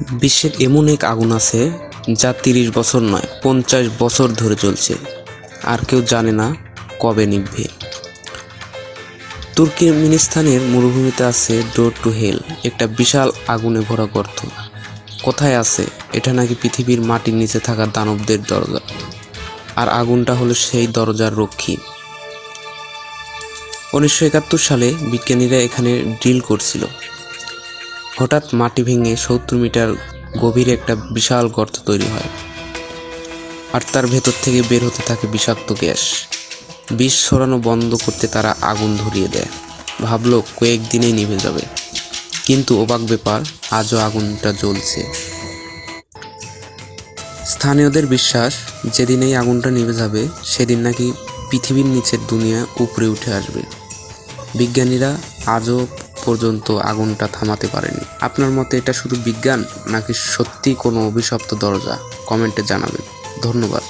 বিশ্বের এমন এক আগুন আছে যা তিরিশ বছর নয়, পঞ্চাশ বছর ধরে চলছে। আর কেউ জানে না কবে নিভবে। তুর্কমেনিস্তানের মরুভূমিতে আছে ডোর টু হেল, একটা বিশাল আগুনে ভরা গর্ত। কোথায় আছে? এটা নাকি পৃথিবীর মাটির নিচে থাকা দানবদের দরজা। আর আগুনটা হলো সেই দরজার রক্ষী। উনিশশো একাত্তর সালে বিজ্ঞানীরা এখানে ড্রিল করছিল। হঠাৎ মাটি ভেঙে সত্তর মিটার গভীরে একটা বিশাল গর্ত তৈরি হয়। আর তার ভেতর থেকে বের হতে থাকে বিষাক্ত গ্যাস। বিষ সরানো বন্ধ করতে তারা আগুন ধরিয়ে দেয়। ভাবলো কয়েকদিনেই নিভে যাবে। কিন্তু অবাক ব্যাপার, আজও আগুনটা জ্বলছে। স্থানীয়দের বিশ্বাস যেদিন এই আগুনটা নিভে যাবে, সেদিন নাকি পৃথিবীর নিচের দুনিয়া উপরে উঠে আসবে। বিজ্ঞানীরা আজও পর্যন্ত আগুনটা থামাতে পারেনি। আপনার মতে এটা শুধু বিজ্ঞান নাকি সত্যি কোনো অভিশপ্ত দরজা? কমেন্টে জানাবেন। ধন্যবাদ।